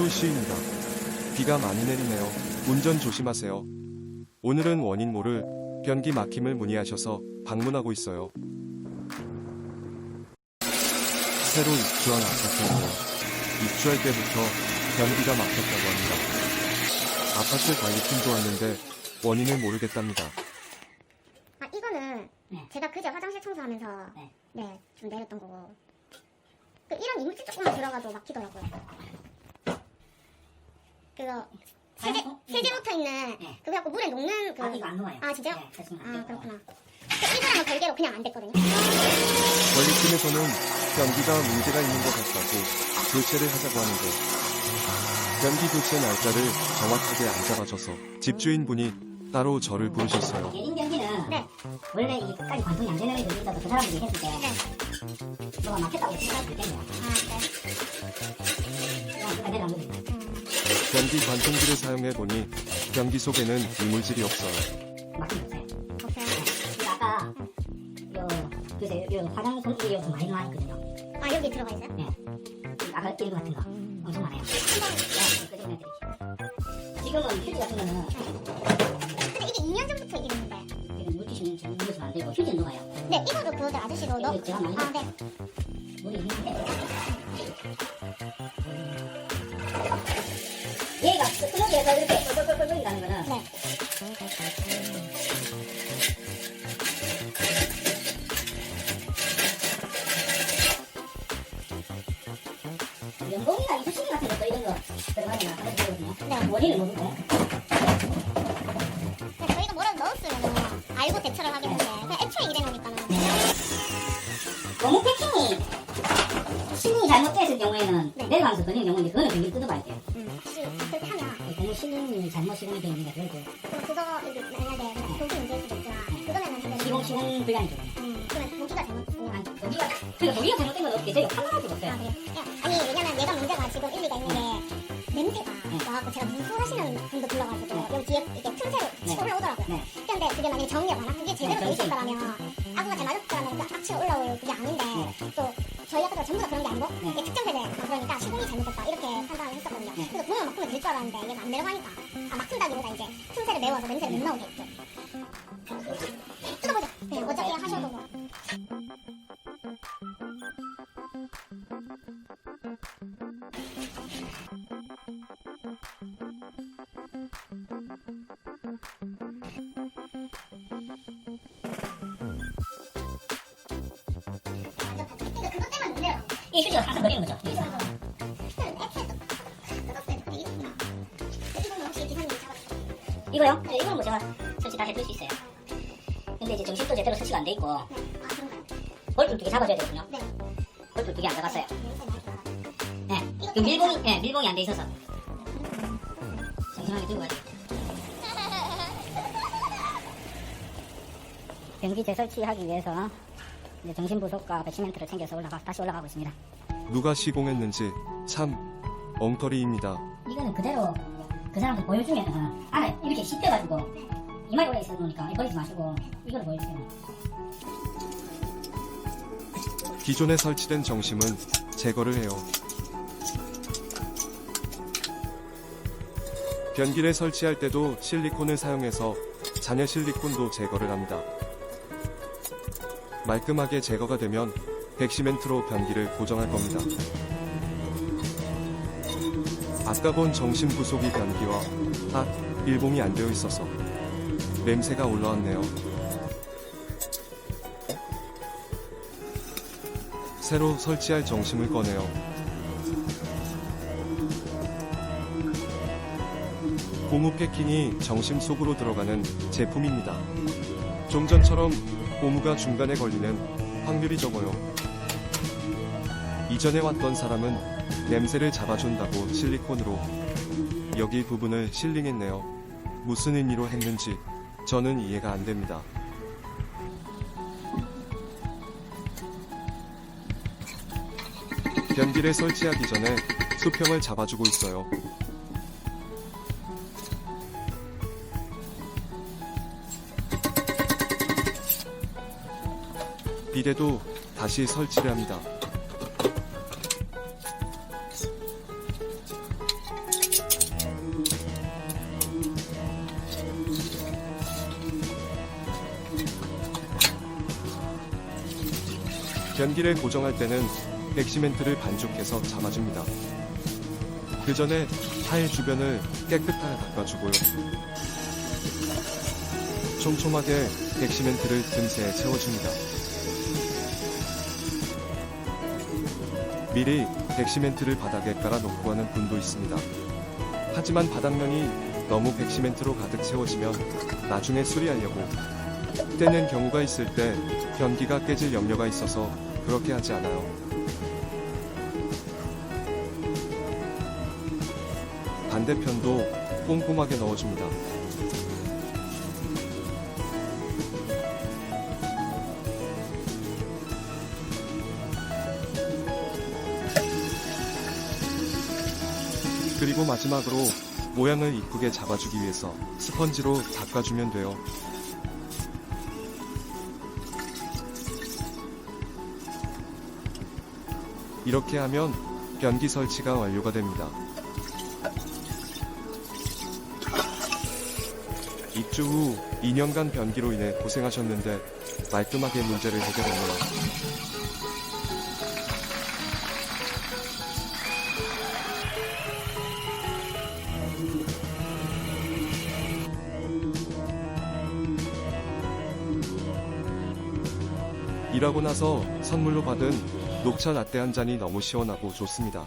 서울도시입니다. 비가 많이 내리네요. 운전 조심하세요. 오늘은 원인 모를 변기 막힘을 문의하셔서 방문하고 있어요. 새로 입주한 아파트인데요. 입주할 때부터 변기가 막혔다고 합니다. 아파트 관리팀도 왔는데 원인을 모르겠답니다. 아 이거는 네. 제가 그제 화장실 청소하면서 네. 네 좀 내렸던 거고 그 이런 이물질 조금만 들어가도 막히더라고요. 그거 세제 아이고, 세제 붙어 있는 네. 그거 갖고 물에 녹는 그 아, 이거 안 녹아요. 아, 진짜요? 네. 아 그렇구나. 그 이거랑은 별개로 그냥 안 됐거든요. 관리팀에서는 변기가 문제가 있는 것 같다고 교체를 하자고 하는데 변기 교체 날짜를 정확하게 안 잡아줘서 집주인분이 따로 저를 부르셨어요. 예린 변기는 네. 원래 이 끝까지 관통이 안 되는 애들이 있어서 그 사람들이 했을 때 네. 뭐가 막혔다고 생각할 수 있겠네요. 아 네. 그냥 내려간 거지. 음, 변기 관통기를 사용해 보니 변기 속에는 이물질이 없어요. 아까 요 요새 요 화장 많이 나왔거든요. 아 여기 들어가 있어요? 네. 이 아까 일부 같은 거 엄청 많아요. 네, 끄집어내드릴게요. 지금은 휴지 같은 거는 근데 이게 2년 전부터 이랬는데. 지금 물티슈는 지금 물려서는 안 되고 휴지는 녹아요. 네 이거도 그거들 아저씨도 넣. 이거 제가 많이 아 네. 물이 있는데 스무디에서 이렇게 똘똘똘똘 가는 거는 네. 연봉이나 이수신이 같은 것도 이런 거 들어가면 하는 거거든요. 네. 원인을 모르고 근데 저희가 뭐라도 넣었으면 알고 대처를 하겠는데 그냥 애초에 이래 놓으니까는. 너무 패킹이 신이 잘못됐을 경우에는 네. 내려가면서 걸리는 경우인데 그거는 굉장히 뜯어봐야 돼요. 그렇게 하면 너무 신이 잘못 시공이 되어 있는 게 그래도 그럼 그거 이제 만약에 그냥 도기 문제일 수도 있지만 그거면은 근데 시공 시공 불량이죠. 음, 그러면 도기가 잘못됐고 아니 여기가 그러니까 여기가 잘못된 건 어떻게 저희가 판단할 수가 아 없어요. 그래요? 예, 아니 왜냐면 얘가 문제가 지금 일리가 있는 게 냄새가 나갖고 제가 무술하시는 분도 불러가지고 네. 여기 뒤에 이렇게 틈새로 네. 치고 올라오더라고요 네. 근데 그게 만약에 안 그게 제대로 네, 돼 있을. 거라면 아구가 잘 맞았을 거라면 그 악취가 올라올 그게 아닌데 네. 또 저희 아파트가 전부 다 그런 게 아니고 네. 이게 세대 그러니까 시공이 잘못됐다 이렇게 판단을 했었거든요 네. 그래서 구멍을 막으면 될 줄 알았는데 얘가 안 내려가니까 아 막힌다기보다 이제 틈새를 메워서 냄새를 못 나오게 했죠 뜯어보자 네, 어차피 하셔도 뭐 그것 때문에 못 걸리는 거죠. 이거요? 네, 이건 뭐 제가 설치 다 해둘 수 있어요. 근데 이제 정식도 제대로 설치가 안 돼 있고? 볼트를 두개 잡아줘야 되거든요. 네. 볼트 두개 안 잡았어요. 네. 그 밀봉이, 네, 밀봉이 안 돼 있어서. 정신하게 들고 가야. 변기 재설치하기 위해서 이제 정신부 속과 배치멘트를 챙겨서 올라가, 다시 올라가고 있습니다. 누가 시공했는지 참 엉터리입니다. 이거는 그대로 그 사람들 보여주면 어, 안에 이렇게 씹혀가지고 이마에 올라 있어 놓으니까 버리지 마시고 이걸 보여주세요. 기존에 설치된 정심은 제거를 해요. 변기를 설치할 때도 실리콘을 사용해서 잔여 실리콘도 제거를 합니다. 말끔하게 제거가 되면 백시멘트로 변기를 고정할 겁니다. 아까 본 정심 부속이 변기와 딱 일봉이 안 되어 있어서 냄새가 올라왔네요. 새로 설치할 정심을 꺼내요. 고무 패킹이 정심 속으로 들어가는 제품입니다. 좀 전처럼 고무가 중간에 걸리는 확률이 적어요. 이전에 왔던 사람은 냄새를 잡아준다고 실리콘으로 여기 부분을 실링했네요. 무슨 의미로 했는지 저는 이해가 안 됩니다. 변기를 설치하기 전에 수평을 잡아주고 있어요. 비데도 다시 설치를 합니다. 변기를 고정할 때는 백시멘트를 반죽해서 잡아줍니다. 그 전에 타일 주변을 깨끗하게 닦아주고요. 촘촘하게 백시멘트를 틈새에 채워줍니다. 미리 백시멘트를 바닥에 깔아놓고 하는 분도 있습니다. 하지만 바닥면이 너무 백시멘트로 가득 채워지면 나중에 수리하려고 떼는 경우가 있을 때 변기가 깨질 염려가 있어서 그렇게 하지 않아요. 반대편도 꼼꼼하게 넣어줍니다. 그리고 마지막으로 모양을 이쁘게 잡아주기 위해서 스펀지로 닦아주면 돼요. 이렇게 하면 변기 설치가 완료가 됩니다. 입주 후 2년간 변기로 인해 고생하셨는데 말끔하게 문제를 해결했네요. 일하고 나서 선물로 받은 녹차 라떼 한 잔이 너무 시원하고 좋습니다.